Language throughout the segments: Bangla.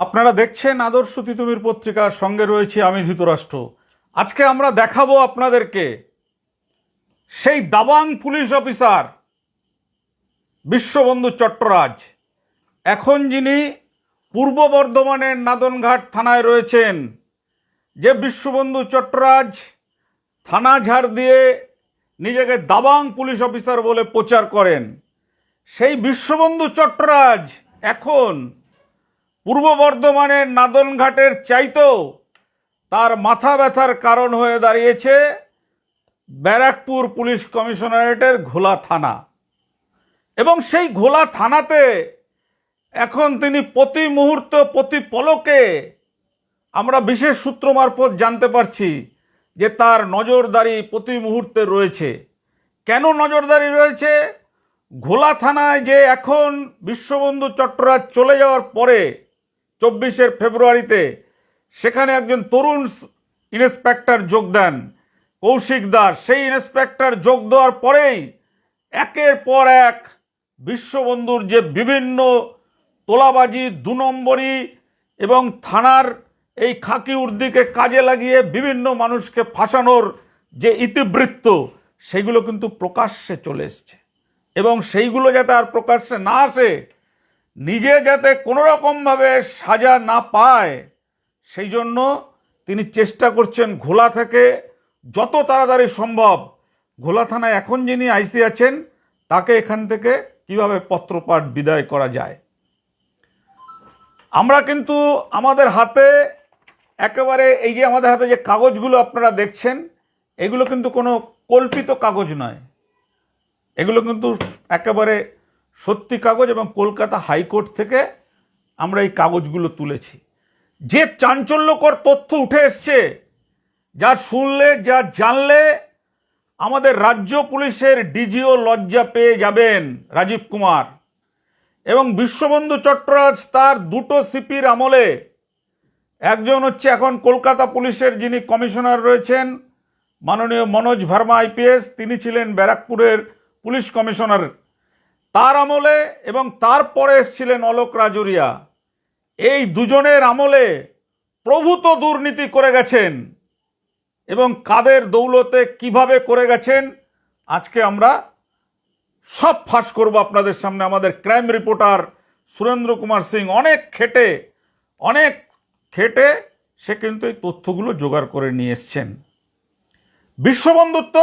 আপনারা দেখছেন আদর্শ তিতুমির পত্রিকার সঙ্গে রয়েছে আমি ধৃতরাষ্ট্র। আজকে আমরা দেখাবো আপনাদেরকে সেই দাবাং পুলিশ অফিসার, বিশ্ববন্ধু চট্টরাজ। এখন যিনি পূর্ব বর্ধমানের নাদনঘাট থানায় রয়েছেন, যে বিশ্ববন্ধু চট্টরাজ থানা ঝাড় দিয়ে নিজেকে দাবাং পুলিশ অফিসার বলে প্রচার করেন, সেই বিশ্ববন্ধু চট্টরাজ এখন পূর্ব বর্ধমানের নাদনঘাটের চাইতেও তার মাথা ব্যথার কারণ হয়ে দাঁড়িয়েছে ব্যারাকপুর পুলিশ কমিশনারেটের ঘোলা থানা। এবং সেই ঘোলা থানাতে এখন তিনি প্রতি মুহূর্ত, প্রতি পলকে আমরা বিশেষ সূত্র মারফত জানতে পারছি যে তার নজরদারি প্রতি মুহূর্তে রয়েছে। কেন নজরদারি রয়েছে? ঘোলা থানায় যে এখন বিশ্ববন্ধু চট্টরাজ চলে যাওয়ার পরে চব্বিশের ফেব্রুয়ারিতে সেখানে একজন তরুণ ইন্সপেক্টর যোগ দেন। কৌশিক দাস, সেই ইন্সপেক্টর যোগ দেওয়ার পরেই একের পর এক বিশ্ববন্ধুর যে বিভিন্ন তোলাবাজি দু নম্বরই এবং থানার এই খাকি উর্দিকে কাজে লাগিয়ে বিভিন্ন মানুষকে ফাঁসানোর যে ইতিবৃত্ত, সেগুলো কিন্তু প্রকাশ্যে চলে এসছে। এবং সেইগুলো যাতে আর প্রকাশ্যে না আসে নিজে যাতে কোনো রকমভাবে সাজা না পায়, সেই জন্য তিনি চেষ্টা করছেন ঘোলা থেকে যত তাড়াতাড়ি সম্ভব। ঘোলা থানায় এখন যিনি আইসি আছেন, তাকে এখান থেকে কীভাবে পত্রপাঠ বিদায় করা যায়। আমরা কিন্তু আমাদের হাতে একেবারে এই যে আমাদের হাতে যে কাগজগুলো আপনারা দেখছেন, এগুলো কিন্তু কোনো কল্পিত কাগজ নয়। এগুলো কিন্তু একেবারে সত্যি কাগজ এবং কলকাতা হাইকোর্ট থেকে আমরা এই কাগজগুলো তুলেছি। যে চাঞ্চল্যকর তথ্য উঠে এসছে, যা শুনলে, যা জানলে আমাদের রাজ্য পুলিশের ডিজিও লজ্জা পেয়ে যাবেন রাজীব কুমার। এবং বিশ্ববন্ধু চট্টরাজ তার দুটো সিপির আমলে, একজন হচ্ছে এখন কলকাতা পুলিশের যিনি কমিশনার রয়েছেন, মাননীয় মনোজ ভার্মা আইপিএস, তিনি ছিলেন ব্যারাকপুরের পুলিশ কমিশনার। তার আমলে এবং তারপরে এসছিলেন অলোক রাজুরিয়া। এই দুজনের আমলে প্রভূত দুর্নীতি করে গেছেন এবং কাদের দৌলতে কীভাবে করে গেছেন, আজকে আমরা সব ফাঁস করব আপনাদের সামনে। আমাদের ক্রাইম রিপোর্টার সুরেন্দ্র কুমার সিং অনেক খেটে অনেক খেটে সে কিন্তু এই তথ্যগুলো জোগাড় করে নিয়ে এসছেন। বিশ্ববন্ধুত্ব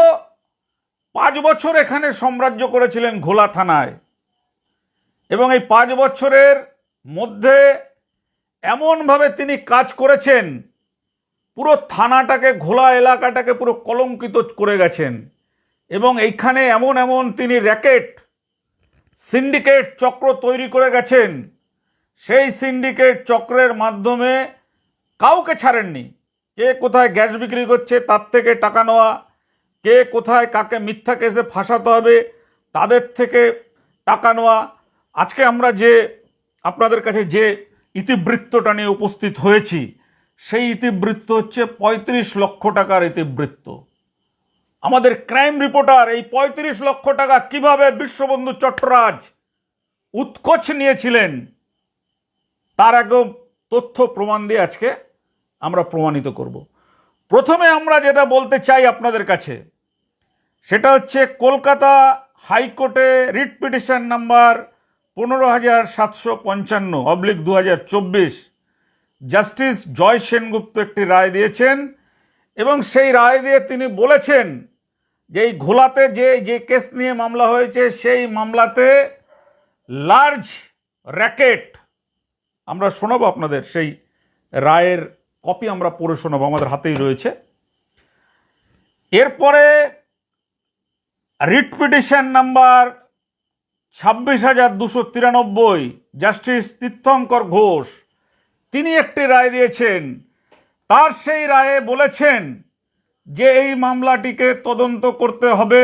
পাঁচ বছর এখানে সাম্রাজ্য করেছিলেন ঘোলা থানায়। এবং এই পাঁচ বছরের মধ্যে এমনভাবে তিনি কাজ করেছেন, পুরো থানাটাকে, ঘোলা এলাকাটাকে পুরো কলঙ্কিত করে গেছেন। এবং এইখানে এমন এমন তিনি র্যাকেট, সিন্ডিকেট চক্র তৈরি করে গেছেন। সেই সিন্ডিকেট চক্রের মাধ্যমে কাউকে ছাড়েননি। কে কোথায় গ্যাস বিক্রি করছে, তার থেকে টাকা নেওয়া কে কোথায় কাকে মিথ্যা কেসে ফাঁসাতে হবে, তাদের থেকে টাকা নেওয়া। আজকে আমরা যে আপনাদের কাছে যে ইতিবৃত্তটা নিয়ে উপস্থিত হয়েছি, সেই ইতিবৃত্ত হচ্ছে পঁয়ত্রিশ লক্ষ টাকার ইতিবৃত্ত। আমাদের ক্রাইম রিপোর্টার এই পঁয়ত্রিশ লক্ষ টাকা কীভাবে বিশ্ববন্ধু চট্টরাজ উৎকোচ নিয়েছিলেন, তার একদম তথ্য প্রমাণ দিয়ে আজকে আমরা প্রমাণিত করব। প্রথমে আমরা যেটা বলতে চাই আপনাদের কাছে, সেটা হচ্ছে কলকাতা হাইকোর্টে রিট পিটিশন নাম্বার পনেরো হাজার সাতশো পঞ্চান্ন অবলিক দু হাজার চব্বিশ জাস্টিস জয় সেনগুপ্ত একটি রায় দিয়েছেন এবং সেই রায় দিয়ে তিনি বলেছেন যে এই ঘোলাতে যে যে কেস নিয়ে মামলা হয়েছে, সেই মামলাতে লার্জ র্যাকেট, আমরা শোনাবো আপনাদের সেই রায়ের কপি আমরা পড়ে শোনাবো, আমাদের হাতেই রয়েছে। এরপরে রিট পিটিশন নাম্বার ছাব্বিশ হাজার দুশো তিরানব্বই, জাস্টিস তীর্থঙ্কর ঘোষ। তিনি একটি রায় দিয়েছেন। তার সেই রায়ে বলেছেন যে এই মামলাটিকে তদন্ত করতে হবে।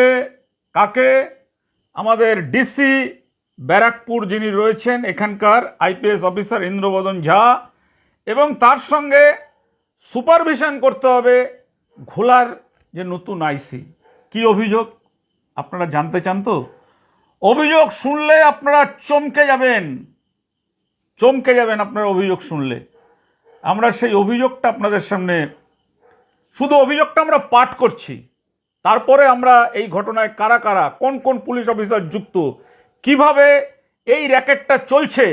কাকে? আমাদের ডিসি ব্যারাকপুর যিনি রয়েছেন, এখানকার আইপিএস অফিসার ইন্দ্রবদন ঝা। এবং তার সঙ্গে সুপারভিশন করতে হবে ঘোলার যে নতুন আইসি। কি অভিযোগ? আপনারা জানতে চান তো? অভিযোগ শুনলে আপনারা চমকে যাবেন। চমকে যাবেন আপনার অভিযোগ শুনলে। আমরা সেই অভিযোগটা আপনাদের সামনে, শুধু অভিযোগটা আমরা পাঠ করছি। তারপরে আমরা এই ঘটনায় কারা কারা, কোন কোন পুলিশ অফিসার যুক্ত, কীভাবে এই র্যাকেটটা চলছে,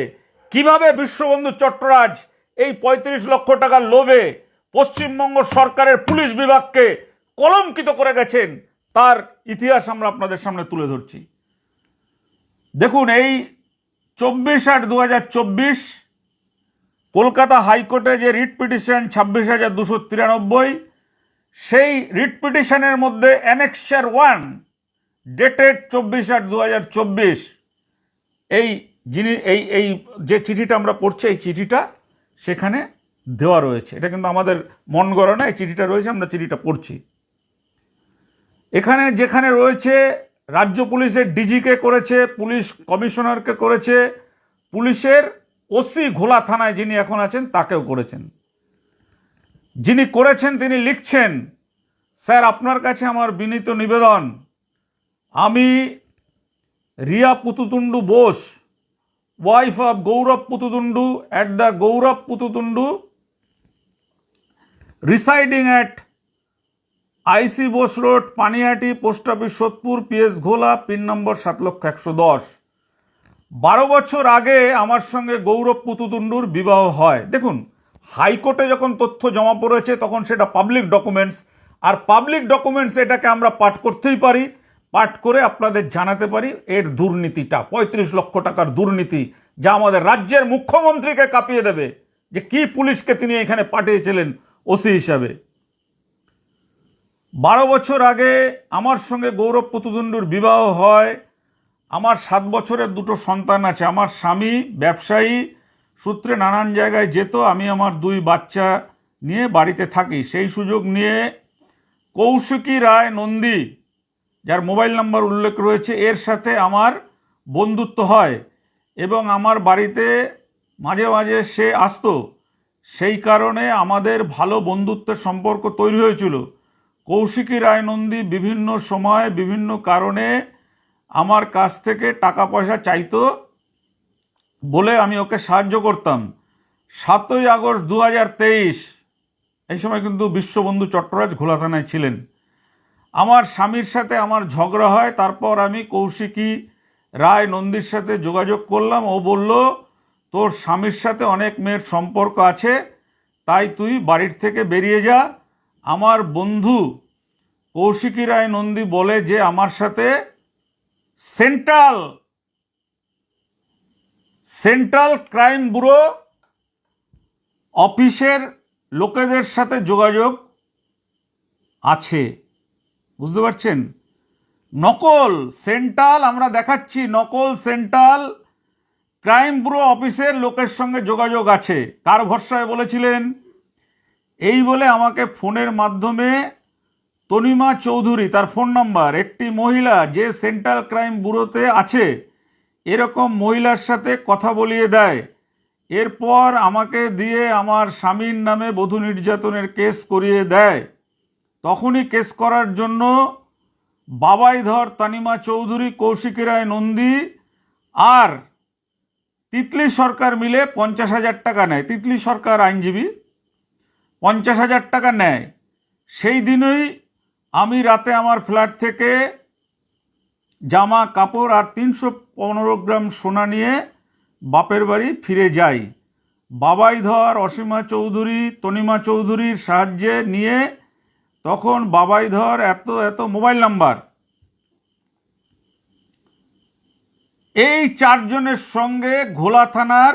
কীভাবে বিশ্ববন্ধু চট্টরাজ এই পঁয়ত্রিশ লক্ষ টাকার লোভে পশ্চিমবঙ্গ সরকারের পুলিশ বিভাগকে কলঙ্কিত করে গেছেন, তার ইতিহাস আমরা আপনাদের সামনে তুলে ধরছি। দেখুন, এই চব্বিশ আট দু কলকাতা হাইকোর্টে যে রিট পিটিশন ছাব্বিশ হাজার দুশো তিরানব্বই, সেই রিট পিটিশনের মধ্যে অ্যানেক্সার ওয়ান ডেটেড চব্বিশ আট দু এই যিনি এই এই যে চিঠিটা আমরা পড়ছি, এই চিঠিটা সেখানে দেওয়া রয়েছে। এটা কিন্তু আমাদের মন গড়া না চিঠিটা রয়েছে, আমরা চিঠিটা পড়ছি। এখানে যেখানে রয়েছে, রাজ্য পুলিশের ডিজিকে করেছে, পুলিশ কমিশনারকে করেছে, পুলিশের ওসি ঘোলা থানায় যিনি এখন আছেন, তাকেও করেছেন। যিনি করেছেন, তিনি লিখছেন, স্যার, আপনার কাছে আমার বিনীত নিবেদন। আমি Riya Putatunda Bose, wife of Gourab Putatunda, at the Gourab Putatunda residing at IC Bose road Panihati post office Sodepur PS Ghola pin number সাত লক্ষ একশো দশ। বারো বছর আগে আমার সঙ্গে গৌরব পুতুতুন্ডুর বিবাহ হয়। দেখুন হাইকোর্টে যখন তথ্য জমা পড়েছে, তখন সেটা পাবলিক ডকুমেন্টস আর পাবলিক ডকুমেন্টস এটাকে আমরা পাঠ করতেই পারি। পাঠ করে আপনাদের জানাতে পারি এর দুর্নীতিটা, পঁয়ত্রিশ লক্ষ টাকার দুর্নীতি, যা আমাদের রাজ্যের মুখ্যমন্ত্রীকে কাঁপিয়ে দেবে যে কি পুলিশকে তিনি এখানে পাঠিয়েছিলেন। ওসি হিসাবে। বারো বছর আগে আমার সঙ্গে গৌরব পুতুদণ্ডুর বিবাহ হয়। আমার সাত বছরের দুটো সন্তান আছে। আমার স্বামী ব্যবসায়ী, সূত্রে নানান জায়গায় যেত। আমি আমার দুই বাচ্চা নিয়ে বাড়িতে থাকি। সেই সুযোগ নিয়ে কৌশিকী রায় নন্দী, যার মোবাইল নাম্বার উল্লেখ রয়েছে, এর সাথে আমার বন্ধুত্ব হয় এবং আমার বাড়িতে মাঝে মাঝে সে আসতো। সেই কারণে আমাদের ভালো বন্ধুত্বের সম্পর্ক তৈরি হয়েছিল। কৌশিকী রায় নন্দী বিভিন্ন সময় বিভিন্ন কারণে আমার কাছ থেকে টাকা পয়সা চাইতো বলে আমি ওকে সাহায্য করতাম। সাতই আগস্ট দু হাজার তেইশ, এই সময় কিন্তু বিশ্ববন্ধু চট্টরাজ ঘোলা থানায় ছিলেন। আমার স্বামীর সাথে আমার ঝগড়া হয়, তারপর আমি কৌশিকী রায় নন্দীর সাথে যোগাযোগ করলাম। ও বলল তোর স্বামীর সাথে অনেক মেয়ের সম্পর্ক আছে, তাই তুই বাড়ির থেকে বেরিয়ে যা। আমার বন্ধু কৌশিকী রায় নন্দী বলে যে আমার সাথে সেন্ট্রাল সেন্ট্রাল ক্রাইম ব্যুরো অফিসের লোকেদের সাথে যোগাযোগ আছে। বুঝতে পারছেন? নকল সেন্ট্রাল আমরা দেখাচ্ছি, নকল সেন্ট্রাল ক্রাইম ব্যুরো অফিসের লোকের সঙ্গে যোগাযোগ আছে। কার ভরসায় বলেছিলেন, এই বলে আমাকে ফোনের মাধ্যমে তনিমা চৌধুরী, তার ফোন নাম্বার, একটি মহিলা যে সেন্ট্রাল ক্রাইম ব্যুরোতে আছে, এরকম মহিলার সাথে কথা বলিয়ে দেয়। এরপর আমাকে দিয়ে আমার স্বামীর নামে বধূ নির্যাতনের কেস করিয়ে দেয়। তখনই কেস করার জন্য বাবাইধর, তানিমা চৌধুরী, কৌশিকী রায় নন্দী আর তিতলি সরকার মিলে পঞ্চাশ হাজার টাকা নেয়। তিতলি সরকার আইনজীবী, পঞ্চাশ হাজার টাকা নেয়। সেই দিনই আমি রাতে আমার ফ্ল্যাট থেকে জামা কাপড় আর তিনশো পনেরো গ্রাম সোনা নিয়ে বাপের বাড়ি ফিরে যাই। বাবাই ধর, অসীমা চৌধুরী, তনিমা চৌধুরীর সাহায্যে নিয়ে তখন বাবাই ধর এত এত মোবাইল নাম্বার। এই চারজনের সঙ্গে ঘোলা থানার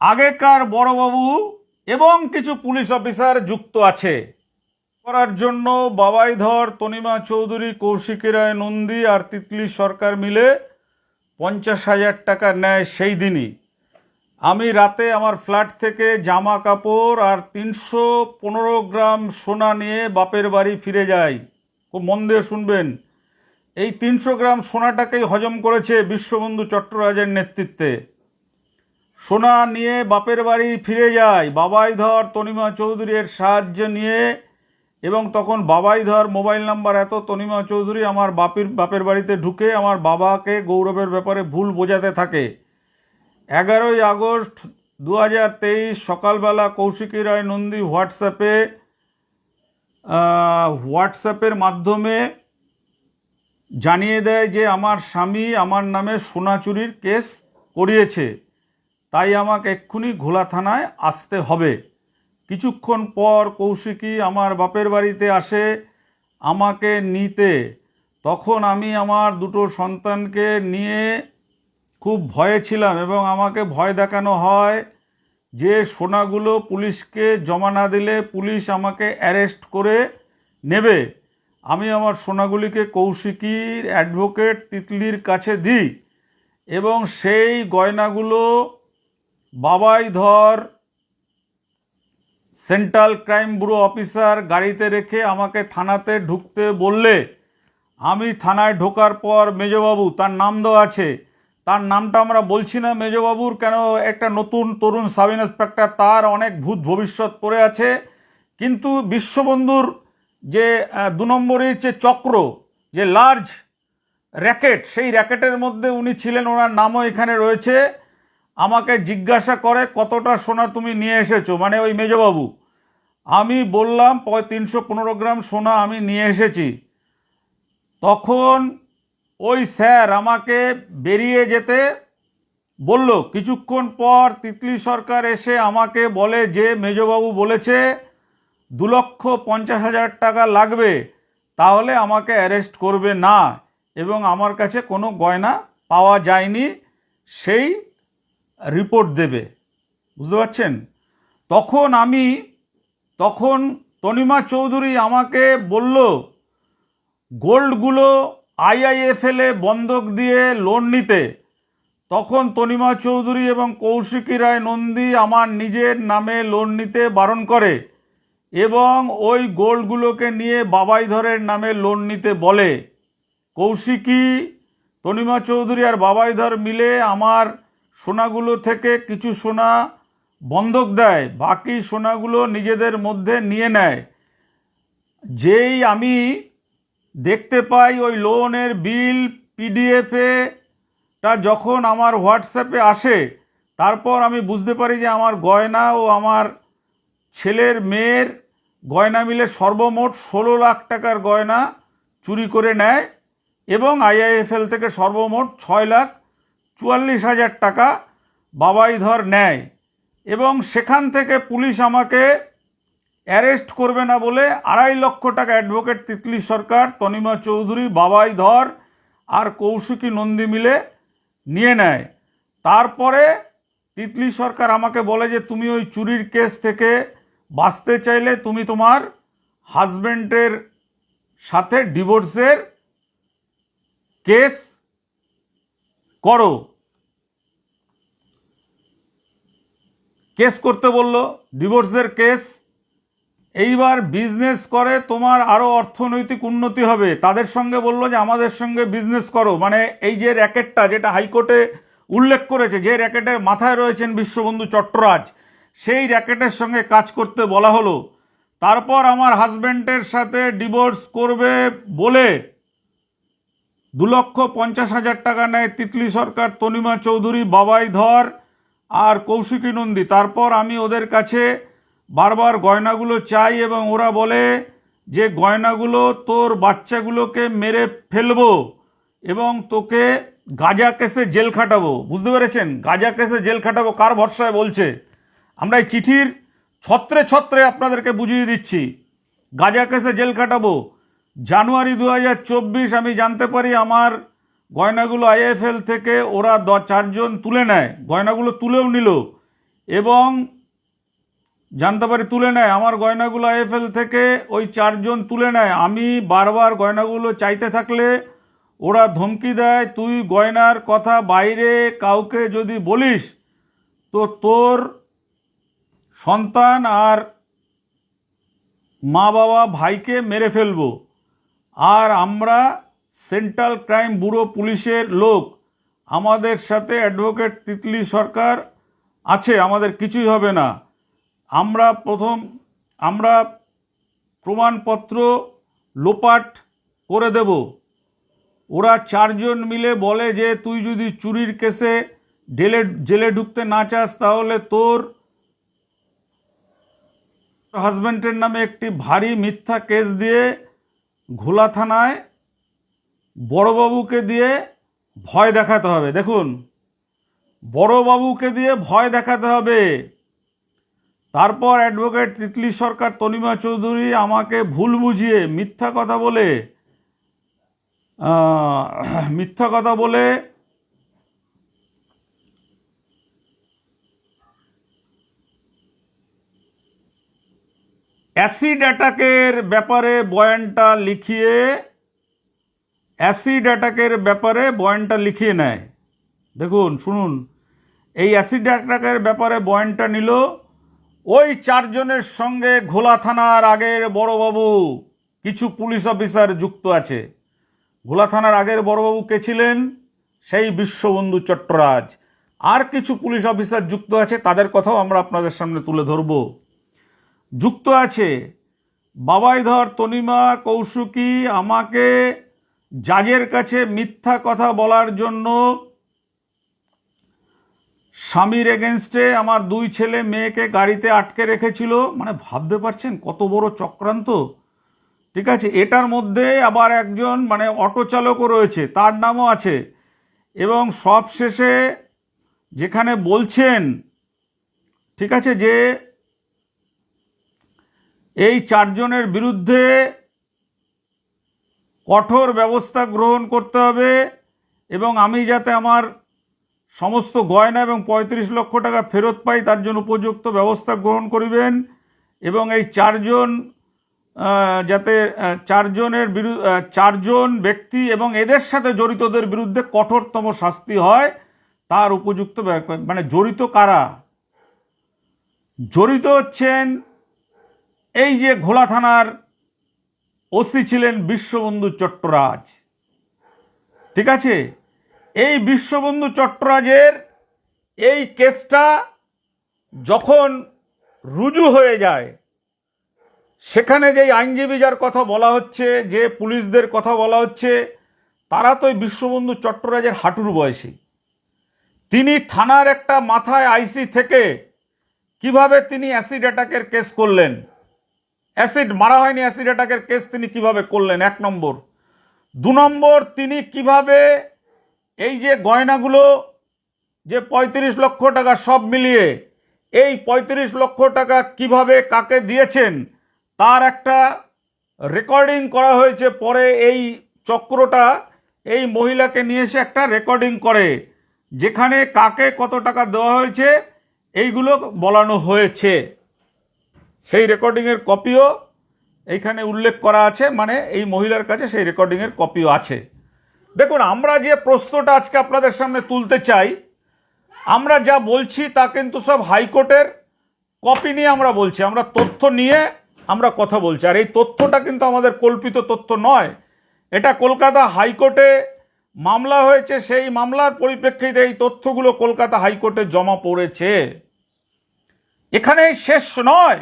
আগেকার বড়বাবু এবং কিছু পুলিশ অফিসার যুক্ত আছে। করার জন্য বাবাইধর, তনিমা চৌধুরী, কৌশিকী রায়, নন্দী আর তিতলি সরকার মিলে পঞ্চাশ হাজার টাকা নেয় সেই দিনই। আমি রাতে আমার ফ্ল্যাট থেকে জামা কাপড় আর তিনশো পনেরো গ্রাম সোনা নিয়ে বাপের বাড়ি ফিরে যাই। খুব মন দিয়ে শুনবেন। এই তিনশো গ্রাম সোনাটাকেই হজম করেছে বিশ্ববন্ধু চট্টরাজের নেতৃত্বে। সোনা নিয়ে বাপের বাড়ি ফিরে যায়। বাবাইধর তনিমা চৌধুরীর সাহায্য নিয়ে এবং তখন বাবাইধর মোবাইল নাম্বার এত তনিমা চৌধুরী আমার বাপির, বাপের বাড়িতে ঢুকে আমার বাবাকে গৌরবের ব্যাপারে ভুল বোঝাতে থাকে। এগারোই আগস্ট দু হাজার তেইশ সকালবেলা কৌশিকী রায় নন্দী হোয়াটসঅ্যাপে হোয়াটসঅ্যাপের মাধ্যমে জানিয়ে দেয় যে আমার স্বামী আমার নামে সোনা চুরির কেস করিয়েছে। তাই আমাকে এক্ষুনি ঘোলা থানায় আসতে হবে। কিছুক্ষণ পর কৌশিকী আমার বাপের বাড়িতে আসে আমাকে নিতে। তখন আমি আমার দুটো সন্তানকে নিয়ে খুব ভয়ে ছিলাম এবং আমাকে ভয় দেখানো হয় যে সোনাগুলো পুলিশকে জমা না দিলে পুলিশ আমাকে অ্যারেস্ট করে নেবে। আমি আমার সোনাগুলিকে কৌশিকীর অ্যাডভোকেট তিতলির কাছে দিই এবং সেই গয়নাগুলো বাবাই ধর সেন্ট্রাল ক্রাইম ব্যুরো অফিসার গাড়িতে রেখে আমাকে থানাতে ঢুকতে বললে, আমি থানায় ঢোকার পর মেজবাবু, তার নাম দেওয়া আছে। তার নামটা আমরা বলছি না মেজবাবুর, কেন একটা নতুন তরুণ সাব ইন্সপেক্টর তার অনেক ভূত ভবিষ্যৎ পড়ে আছে। কিন্তু বিশ্ববন্ধুর যে দু নম্বরের যে চক্র, যে লার্জ র্যাকেট সেই র্যাকেটের মধ্যে উনি ছিলেন, ওনার নামও এখানে রয়েছে। আমাকে জিজ্ঞাসা করে, কতটা সোনা তুমি নিয়ে এসেছ? মানে ওই মেজবাবু, আমি বললাম তিনশো পনেরো গ্রাম সোনা আমি নিয়ে এসেছি। তখন ওই স্যার আমাকে বেরিয়ে যেতে বলল। কিছুক্ষণ পর তিতলি সরকার এসে আমাকে বলে যে, মেজবাবু বলেছে দু লক্ষ পঞ্চাশ হাজার টাকা লাগবে, তাহলে আমাকে অ্যারেস্ট করবে না। এবং আমার কাছে কোনো গয়না পাওয়া যায়নি, সেই রিপোর্ট দেবে। বুঝতে পারছেন? তখন আমি, তখন তনিমা চৌধুরী আমাকে বলল, গোল্ডগুলো আইআইএফএলে বন্ধক দিয়ে লোন নিতে। তখন তনিমা চৌধুরী এবং কৌশিকী রায় নন্দী আমার নিজের নামে লোন নিতে বারণ করে। এবং ওই গোল্ডগুলোকে নিয়ে বাবাই ধরের নামে লোন নিতে বলে। কৌশিকী, তনিমা চৌধুরী আর বাবাই ধর মিলে আমার সোনাগুলো থেকে কিছু সোনা বন্ধক দেয়। বাকি সোনাগুলো নিজেদের মধ্যে নিয়ে নেয়। যেই আমি দেখতে পাই ওই লোনের বিল পিডিএফে টা যখন আমার হোয়াটসঅ্যাপে আসে, তারপর আমি বুঝতে পারি যে আমার গয়না ও আমার ছেলের মেয়ের গয়না মিলে সর্বমোট ষোলো লাখ টাকার গয়না চুরি করে নেয় এবং আইআইএফএল থেকে সর্বমোট ছয় লাখ চুয়াল্লিশ হাজার টাকা বাবাই ধর নেয়। এবং সেখান থেকে পুলিশ আমাকে অ্যারেস্ট করবে না বলে আড়াই লক্ষ টাকা অ্যাডভোকেট তিতলি সরকার, তনিমা চৌধুরী, বাবাই ধর আর কৌশিকী নন্দী মিলে নিয়ে নেয়। তারপরে তিতলি সরকার আমাকে বলে যে, তুমি ওই চুরির কেস থেকে বাঁচতে চাইলে তুমি তোমার হাজব্যান্ডের সাথে ডিভোর্সের কেস করো। কেস করতে বলল, ডিভোর্সের কেস। এইবার বিজনেস করে, তোমার আরও অর্থনৈতিক উন্নতি হবে। তাদের সঙ্গে বলল যে, আমাদের সঙ্গে বিজনেস করো। মানে এই যে র্যাকেটটা যেটা হাইকোর্টে উল্লেখ করেছে, যে র্যাকেটের মাথায় রয়েছেন বিশ্ববন্ধু চট্টরাজ সেই র্যাকেটের সঙ্গে কাজ করতে বলা হলো। তারপর আমার হাজব্যান্ডের সাথে ডিভোর্স করবে বলে দু লক্ষ পঞ্চাশ হাজার টাকা নেয় তিতলি সরকার তনিমা চৌধুরী, বাবাই ধর আর কৌশিকী নন্দী। তারপর আমি ওদের কাছে বারবার গয়নাগুলো চাই এবং ওরা বলে যে, গয়নাগুলো তোর বাচ্চাগুলোকে মেরে ফেলব এবং তোকে গাজা কেসে জেল খাটাবো। বুঝতে পেরেছেন? গাজা কেসে জেল খাটাবো কার ভরসায় বলছে? আমরা এই চিঠির ছত্রে ছত্রে আপনাদেরকে বুঝিয়ে দিচ্ছি। গাজা কেসে জেল কাটাবো। জানুয়ারি দু হাজার চব্বিশ আমি জানতে পারি আমার গয়নাগুলো আইএফএল থেকে ওরা দ চারজন তুলে নেয়। গয়নাগুলো তুলেও নিল এবং জানতে পারি তুলে নেয়। আমার গয়নাগুলো আইএফএল থেকে ওই চারজন তুলে নেয়। আমি বারবার গয়নাগুলো চাইতে থাকলে ওরা ধমকি দেয়, তুই গয়নার কথা বাইরে কাউকে যদি বলিস, তো তোর সন্তান আর মা বাবা ভাইকে মেরে ফেলব। আর আমরা সেন্ট্রাল ক্রাইম ব্যুরো পুলিশের লোক। আমাদের সাথে অ্যাডভোকেট তিতলি সরকার আছে, আমাদের কিছুই হবে না। আমরা প্রথম, আমরা প্রমাণপত্র লোপাট করে দেব। ওরা চারজন মিলে বলে যে, তুই যদি চুরির কেসে জেলে জেলে ঢুকতে না চাস, তাহলে তোর হাজব্যান্ডের নামে একটি ভারী মিথ্যা কেস দিয়ে ঘোলা থানায় বড়বাবুকে দিয়ে ভয় দেখাতে হবে। দেখুন, বড়বাবুকে দিয়ে ভয় দেখাতে হবে। তারপর অ্যাডভোকেট তিতলি সরকার তনিমা চৌধুরী আমাকে ভুল বুঝিয়ে মিথ্যা কথা বলে মিথ্যা কথা বলে অ্যাসিড অ্যাটাকের ব্যাপারে বয়ানটা লিখিয়ে, অ্যাসিড অ্যাটাকের ব্যাপারে বয়ানটা লিখিয়ে নেয়। দেখুন, শুনুন, এই অ্যাসিড অ্যাটাকের ব্যাপারে বয়ানটা নিল, ওই চারজনের সঙ্গে ঘোলা থানার আগের বড়বাবু, কিছু পুলিশ অফিসার যুক্ত আছে। ঘোলা থানার আগের বড়বাবু কে ছিলেন? সেই বিশ্ববন্ধু চট্টরাজ। আর কিছু পুলিশ অফিসার যুক্ত আছে, তাদের কথাও আমরা আপনাদের সামনে তুলে ধরবো। যুক্ত আছে। বাবাইধর তনিমা, কৌশুকি, আমাকে জাজের কাছে মিথ্যা কথা বলার জন্য স্বামীর এগেনস্টে আমার দুই ছেলে মেয়েকে গাড়িতে আটকে রেখেছিল। মানে ভাবতে পারছেন কত বড় চক্রান্ত? ঠিক আছে, এটার মধ্যে আবার একজন মানে অটো চালকও রয়েছে, তার নামও আছে। এবং সব শেষে যেখানে বলছেন, ঠিক আছে, যে এই চারজনের বিরুদ্ধে কঠোর ব্যবস্থা গ্রহণ করতে হবে এবং আমি যাতে আমার সমস্ত গয়না এবং পঁয়ত্রিশ লক্ষ টাকা ফেরত পাই, তার জন্য উপযুক্ত ব্যবস্থা গ্রহণ করিবেন এবং এই চারজন যাতে চারজনের বিরু চারজন ব্যক্তি এবং এদের সাথে জড়িতদের বিরুদ্ধে কঠোরতম শাস্তি হয়, তার উপযুক্ত মানে জড়িত কারা? জড়িত হচ্ছেন এই যে ঘোলা থানার ওসি ছিলেন বিশ্ববন্ধু চট্টরাজ, ঠিক আছে? এই বিশ্ববন্ধু চট্টরাজের এই কেসটা যখন রুজু হয়ে যায়, সেখানে যেই আইনজীবী যার কথা বলা হচ্ছে, যে পুলিশদের কথা বলা হচ্ছে, তারা তো বিশ্ববন্ধু চট্টরাজের হাঁটুর বয়সী। তিনি থানার একটা মাথায় আইসি থেকে কীভাবে তিনি অ্যাসিড অ্যাটাকের কেস করলেন? অ্যাসিড, মারা হয়নি অ্যাসিড অ্যাটাকের কেস তিনি কীভাবে করলেন? এক নম্বর। দু নম্বর, তিনি কীভাবে এই যে গয়নাগুলো যে পঁয়ত্রিশ লক্ষ টাকা সব মিলিয়ে, এই পঁয়ত্রিশ লক্ষ টাকা কীভাবে কাকে দিয়েছেন, তার একটা রেকর্ডিং করা হয়েছে। পরে এই চক্রটা এই মহিলাকে নিয়ে এসে একটা রেকর্ডিং করে, যেখানে কাকে কত টাকা দেওয়া হয়েছে, এইগুলো বলানো হয়েছে। সেই রেকর্ডিংয়ের কপিও এইখানে উল্লেখ করা আছে মানে এই মহিলার কাছে সেই রেকর্ডিংয়ের কপিও আছে। দেখুন, আমরা যে প্রশ্নটা আজকে আপনাদের সামনে তুলতে চাই, আমরা যা বলছি তা কিন্তু সব হাইকোর্টের কপি নিয়ে আমরা বলছি। আমরা তথ্য নিয়ে আমরা কথা বলছি। আর এই তথ্যটা কিন্তু আমাদের কল্পিত তথ্য নয়। এটা কলকাতা হাইকোর্টে মামলা হয়েছে, সেই মামলার পরিপ্রেক্ষিতে এই তথ্যগুলো কলকাতা হাইকোর্টে জমা পড়েছে। এখানেই শেষ নয়।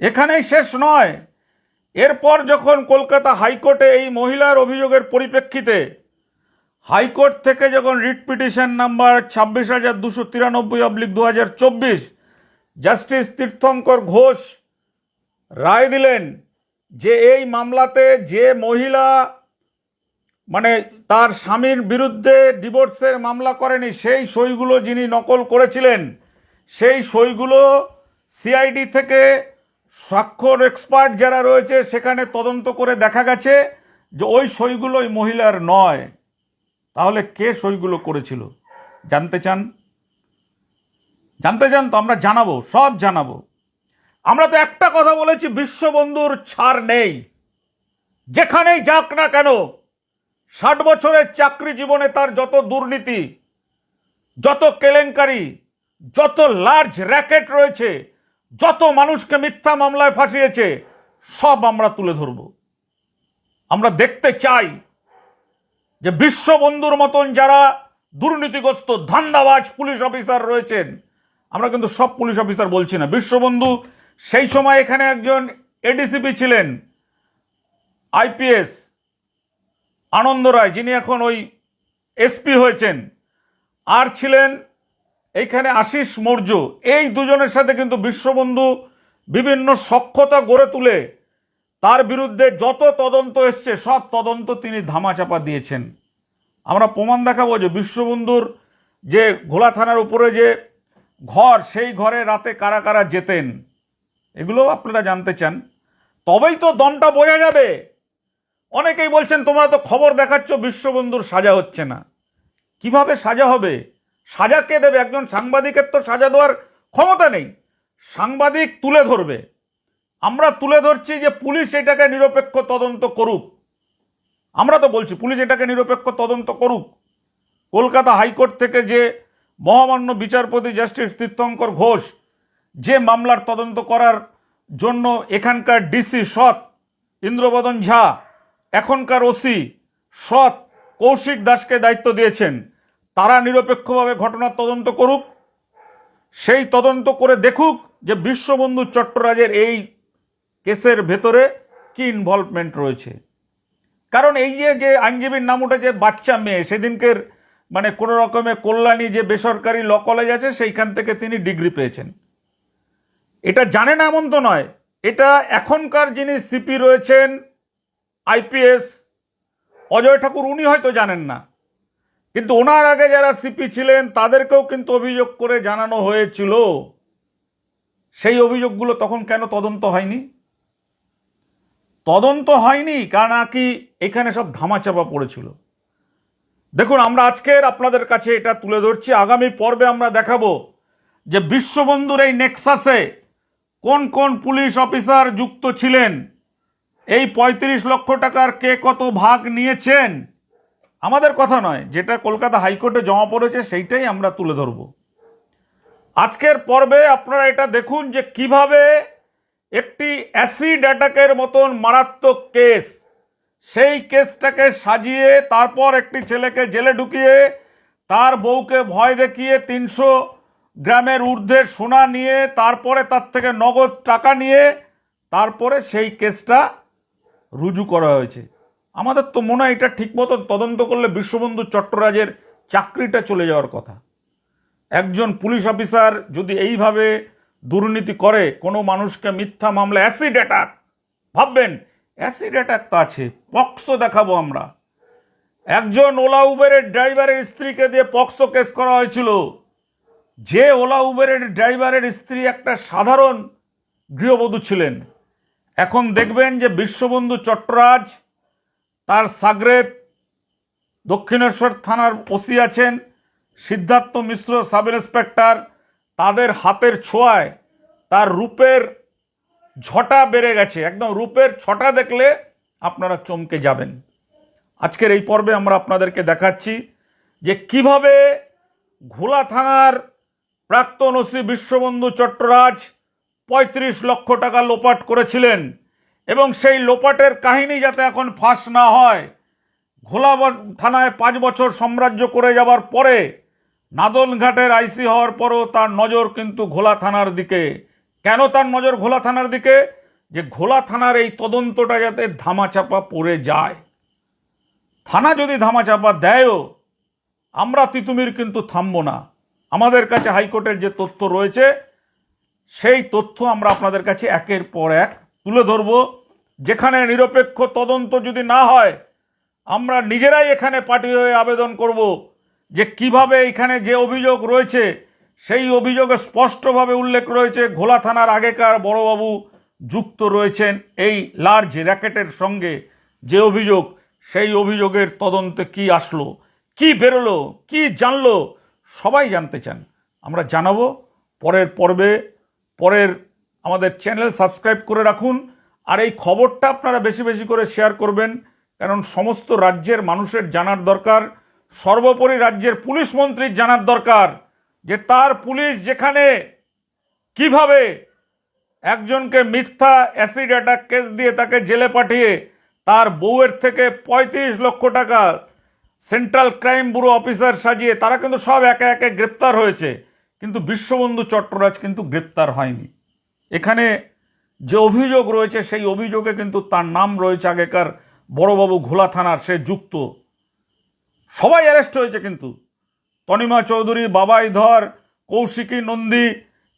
এখানেই শেষ নয়। এরপর যখন কলকাতা হাইকোর্টে এই মহিলার অভিযোগের পরিপ্রেক্ষিতে হাইকোর্ট থেকে যখন রিট পিটিশন নাম্বার ছাব্বিশ হাজার দুশো তিরানব্বই অব্লিক দু হাজার চব্বিশ জাস্টিস তীর্থঙ্কর ঘোষ রায় দিলেন যে এই মামলাতে যে মহিলা মানে তার স্বামীর বিরুদ্ধে ডিভোর্সের মামলা করেনি, সেই সইগুলো যিনি নকল করেছিলেন, সেই সইগুলো সিআইডি থেকে স্বাক্ষর এক্সপার্ট যারা রয়েছে, সেখানে তদন্ত করে দেখা গেছে যে ওই সইগুলো ওই মহিলার নয়। তাহলে কে সইগুলো করেছিল? জানতে চান? জানতে চান তো, আমরা জানাব, সব জানাব। আমরা তো একটা কথা বলেছি, বিশ্ববন্ধুর ছাড় নেই। যেখানেই যাক না কেন, ষাট বছরের চাকরি জীবনে তার যত দুর্নীতি, যত কেলেঙ্কারি, যত লার্জ র্যাকেট রয়েছে যত মানুষকে মিথ্যা মামলায় ফাঁসিয়েছে, সব আমরা তুলে ধরব। আমরা দেখতে চাই যে বিশ্ববন্ধুর মতন যারা দুর্নীতিগ্রস্ত, ধান্দাবাজ পুলিশ অফিসার রয়েছেন, আমরা কিন্তু সব পুলিশ অফিসার বলছি না। বিশ্ববন্ধু সেই সময় এখানে একজন এডিসিপি ছিলেন, আইপিএস আনন্দ রায় যিনি এখন ওই এসপি হয়েছেন। আর ছিলেন এইখানে আশিস মৌর্য, এই দুজনের সাথে কিন্তু বিশ্ববন্ধু বিভিন্ন সক্ষতা গড়ে তুলে তার বিরুদ্ধে যত তদন্ত এসছে, সব তদন্ত তিনি ধামাচাপা দিয়েছেন। আমরা প্রমাণ দেখাবো যে বিশ্ববন্ধুর যে ঘোলা থানার উপরে যে ঘর, সেই ঘরে রাতে কারা কারা যেতেন এগুলো আপনারা জানতে চান। তবেই তো দমটা বোঝা যাবে। অনেকেই বলছেন, তোমরা তো খবর দেখাচ্ছ, বিশ্ববন্ধুর সাজা হচ্ছে না। কীভাবে সাজা হবে? সাজা কে দেবে? একজন সাংবাদিকের তো সাজা দেওয়ার ক্ষমতা নেই। সাংবাদিক তুলে ধরবে। আমরা তুলে ধরছি যে পুলিশ এটাকে নিরপেক্ষ তদন্ত করুক। আমরা তো বলছি, পুলিশ এটাকে নিরপেক্ষ তদন্ত করুক। কলকাতা হাইকোর্ট থেকে যে মহামান্য বিচারপতি জাস্টিস তীর্থঙ্কর ঘোষ যে মামলার তদন্ত করার জন্য এখানকার ডিসি সৎ, ইন্দ্রবদন ঝা, এখনকার ওসি সৎ কৌশিক দাসকে দায়িত্ব দিয়েছেন তারা নিরপেক্ষভাবে ঘটনার তদন্ত করুক, সেই তদন্ত করে দেখুক যে বিশ্ববন্ধু চট্টরাজের এই কেসের ভেতরে কি ইনভলভমেন্ট রয়েছে। কারণ এই যে যে আইনজীবীর নাম উঠেছে, বাচ্চা মেয়ে, সেদিনকের মানে কোনো রকমে কল্যাণী যে বেসরকারি ল কলেজ আছে, সেইখান থেকে তিনি ডিগ্রি পেয়েছেন। এটা জানে না এমন তো নয়। এটা এখনকার যিনি সিপি রয়েছেন, আইপিএস, অজয় ঠাকুর, উনি হয়তো জানেন না। কিন্তু ওনার আগে যারা সিপি ছিলেন, তাদেরকেও কিন্তু অভিযোগ করে জানানো হয়েছিল। সেই অভিযোগগুলো তখন কেন তদন্ত হয়নি? তদন্ত হয়নি কারণ নাকি এখানে সব ধামাচাপা পড়েছিল। দেখুন, আমরা আজকের আপনাদের কাছে এটা তুলে ধরছি। আগামী পর্বে আমরা দেখাবো যে বিশ্ববন্ধুর এই নেক্সাসে কোন কোন পুলিশ অফিসার যুক্ত ছিলেন, এই পঁয়ত্রিশ লক্ষ টাকার কে কত ভাগ নিয়েছেন আমাদের কথা নয়, যেটা কলকাতা হাইকোর্টে জমা পড়েছে সেইটাই আমরা তুলে ধরব। আজকের পর্বে আপনারা এটা দেখুন যে কীভাবে একটি অ্যাসিড অ্যাটাকের মতন মারাত্মক কেস, সেই কেসটাকে সাজিয়ে তারপর একটি ছেলেকে জেলে ঢুকিয়ে তার বউকে ভয় দেখিয়ে তিনশো গ্রামের ঊর্ধ্বে সোনা নিয়ে তারপরে তার থেকে নগদ টাকা নিয়ে তারপরে সেই কেসটা রুজু করা হয়েছে। আমাদের তো মনে হয় এটা ঠিক মতো তদন্ত করলে বিশ্ববন্ধু চট্টরাজের চাকরিটা চলে যাওয়ার কথা। একজন পুলিশ অফিসার যদি এইভাবে দুর্নীতি করে, কোনো মানুষকে মিথ্যা মামলা, অ্যাসিড অ্যাটাক, ভাববেন, অ্যাসিড অ্যাটাক তো আছে পক্সো দেখাবো আমরা। একজন ওলা উবেরের ড্রাইভারের স্ত্রীকে দিয়ে পক্সো কেস করা হয়েছিল। যে ওলা উবেরের ড্রাইভারের স্ত্রী একটা সাধারণ গৃহবধূ ছিলেন। এখন দেখবেন যে বিশ্ববন্ধু চট্টরাজ তার সাগরেত দক্ষিণেশ্বর থানার ওসি আছেন সিদ্ধার্থ মিশ্র সাব ইন্সপেক্টর। তাদের হাতের ছোঁয়ায় তার রূপের ঝটা বেড়ে গেছে। একদম রূপের ছটা দেখলে আপনারা চমকে যাবেন। আজকের এই পর্বে আমরা আপনাদেরকে দেখাচ্ছি যে কীভাবে ঘোলা থানার প্রাক্তন ওসি বিশ্ববন্ধু চট্টরাজ পঁয়ত্রিশ লক্ষ টাকা লোপাট করেছিলেন। এবং সেই লোপাটের কাহিনী যাতে এখন ফাঁস না হয় ঘোলা থানায় পাঁচ বছর সাম্রাজ্য করে যাবার পরে নাদনঘাটের আইসি হওয়ার পরও তার নজর কিন্তু ঘোলা থানার দিকে। কেন তার নজর ঘোলা থানার দিকে? যে ঘোলা থানার এই তদন্তটা যাতে ধামাচাপা পড়ে যায়। থানা যদি ধামাচাপা দেয়ও, আমরা তিতুমির কিন্তু থামবো না। আমাদের কাছে হাইকোর্টের যে তথ্য রয়েছে, সেই তথ্য আমরা আপনাদের কাছে একের পর এক তুলে ধরব। যেখানে নিরপেক্ষ তদন্ত যদি না হয়, আমরা নিজেরাই এখানে পার্টি হয়ে আবেদন করব যে কীভাবে এখানে যে অভিযোগ রয়েছে, সেই অভিযোগে স্পষ্টভাবে উল্লেখ রয়েছে, ঘোলা থানার আগেকার বড়বাবু যুক্ত রয়েছেন এই লার্জ র্যাকেটের সঙ্গে যে অভিযোগ, সেই অভিযোগের তদন্তে কি আসলো, কি বেরোলো, কি জানলো, সবাই জানতে চান। আমরা জানাব, পরের পর্বে, পরের আমাদের চ্যানেল সাবস্ক্রাইব করে রাখুন আর এই খবরটা আপনারা বেশি বেশি করে শেয়ার করবেন, কারণ সমস্ত রাজ্যের মানুষের জানার দরকার, সর্বোপরি রাজ্যের পুলিশ মন্ত্রীর জানার দরকার, যে তার পুলিশ যেখানে, কীভাবে একজনকে মিথ্যা অ্যাসিড অ্যাটাক কেস দিয়ে তাকে জেলে পাঠিয়ে তার বউয়ের থেকে পঁয়ত্রিশ লক্ষ টাকা সেন্ট্রাল ক্রাইম ব্যুরো অফিসার সাজিয়ে তারা কিন্তু সব একে একে গ্রেপ্তার হয়েছে। কিন্তু বিশ্ববন্ধু চট্টরাজ কিন্তু গ্রেপ্তার হয়নি। এখানে যে অভিযোগ রয়েছে, সেই অভিযোগে কিন্তু তার নাম রয়েছে আগেকার বড়বাবু ঘোলা থানার, সে যুক্ত। সবাই অ্যারেস্ট হয়েছে কিন্তু। তনিমা চৌধুরী, বাবাই ধর, কৌশিকী নন্দী,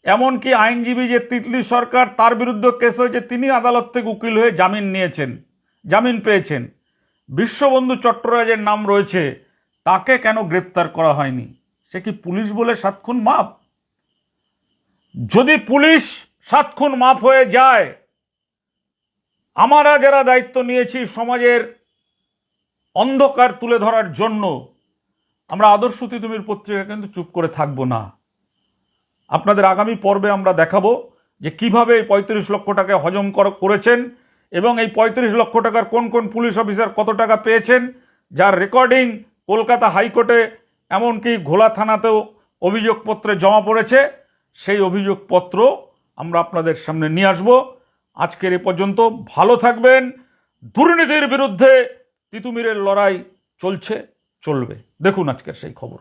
এমনকি আইনজীবী যে তিতলি সরকার, তার বিরুদ্ধে কেস হয়েছে, তিনি আদালত থেকে উকিল হয়ে জামিন নিয়েছেন, জামিন পেয়েছেন। বিশ্ববন্ধু চট্টরাজের নাম রয়েছে, তাকে কেন গ্রেপ্তার করা হয়নি? সে কি পুলিশ বলে সাত খুন মাপ? যদি পুলিশ সাত খুন মাফ হয়ে যায়। আমরা যারা দায়িত্ব নিয়েছি সমাজের অন্ধকার তুলে ধরার জন্য, আমরা আদর্শ তিতুমির পত্রিকা কিন্তু চুপ করে থাকব না। আপনাদের আগামী পর্বে আমরা দেখাবো যে কীভাবে এই পঁয়ত্রিশ লক্ষ টাকা হজম কর- করেছেন এবং এই পঁয়ত্রিশ লক্ষ টাকার কোন কোন পুলিশ অফিসার কত টাকা পেয়েছেন, যার রেকর্ডিং কলকাতা হাইকোর্টে এমনকি ঘোলা থানাতেও অভিযোগপত্রে জমা পড়েছে, সেই অভিযোগপত্র আমরা আপনাদের সামনে নিয়ে আসব। আজকের এ পর্যন্ত ভালো থাকবেন। দুর্নীতির বিরুদ্ধে তিতুমিরের লড়াই চলছে, চলবে। দেখুন আজকের সেই খবর।